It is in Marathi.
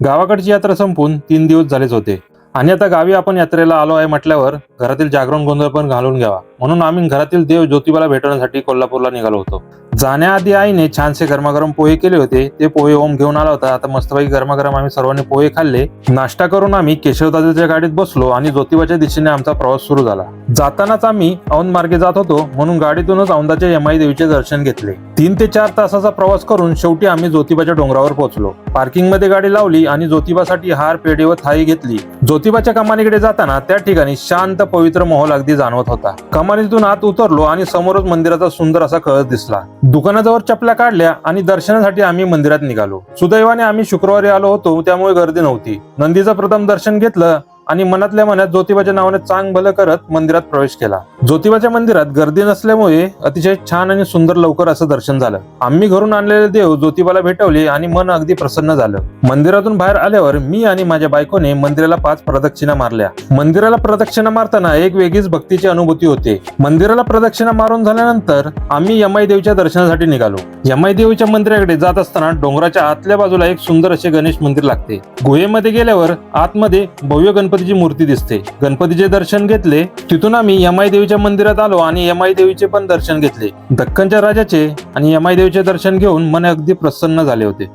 गावाकडची यात्रा संपून तीन दिवस झालेच होते. आणि आता गावी आपण यात्रेला आलो आहे म्हटल्यावर घरातील जागरण गोंधळ पण घालून घ्यावा. म्हणून आम्ही घरातील देव ज्योतिबाला भेटण्यासाठी कोल्हापूरला निघालो होतो. जाण्याआधी आईने छानसे गरमागरम पोहे केले होते. ते पोहे ओम घेऊन आला होता. आता मस्तपैकी गरमागरम आम्ही सर्वांनी पोहे खाल्ले. नाश्ता करून आम्ही केशवदादाच्या गाडीत बसलो आणि ज्योतिबाच्या दिशेने आमचा प्रवास सुरू झाला. जातानाच आम्ही औंध मार्गे जात होतो. म्हणून गाडीतूनच औंधाच्या यमाई देवीचे दर्शन घेतले. तीन ते चार तासाचा प्रवास करून शेवटी आम्ही ज्योतिबाच्या डोंगरावर पोहोचलो. पार्किंगमध्ये गाडी लावली आणि ज्योतिबासाठी हार पेढे व थाळी घेतली. ज्योतिबाच्या कमानीकडे जाताना त्या ठिकाणी शांत पवित्र माहोल अगदी जाणवत होता. कमानीतून आत उतरलो आणि समोरच मंदिराचा सुंदर असा कळस दिसला. दुकानाजवळ चपल्या काढल्या आणि दर्शनासाठी आम्ही मंदिरात निघालो. सुदैवाने आम्ही शुक्रवारी आलो होतो त्यामुळे गर्दी नव्हती. नंदीचं प्रथम दर्शन घेतलं आणि मनातल्या मनात ज्योतिबाच्या नावाने चांग भलं करत मंदिरात प्रवेश केला. ज्योतिबाच्या मंदिरात गर्दी नसल्यामुळे अतिशय छान आणि सुंदर लवकर असं दर्शन झालं. आम्ही घरून आणलेले देव ज्योतिबाला भेटवले आणि मन अगदी प्रसन्न झालं. मंदिरातून बाहेर आल्यावर मी आणि माझ्या बायकोने मंदिराला पाच प्रदक्षिणा मारल्या. मंदिराला प्रदक्षिणा मारताना एक वेगळीच भक्तीची अनुभूती होते. मंदिराला प्रदक्षिणा मारून झाल्यानंतर आम्ही यमाई देवीच्या दर्शनासाठी निघालो. यमाई देवीच्या मंदिराकडे जात असताना डोंगराच्या आतल्या बाजूला एक सुंदर असे गणेश मंदिर लागते. गुहेमध्ये गेल्यावर आतमध्ये भव्य गणपती गणपतीची मूर्ती दिसते. गणपतीचे दर्शन घेतले तिथून आम्ही यमाई देवीच्या मंदिरात आलो आणि यमाई देवीचे पण दर्शन घेतले. दख्खनच्या राजाचे आणि यमाई देवीचे दर्शन घेऊन मन अगदी प्रसन्न झाले होते.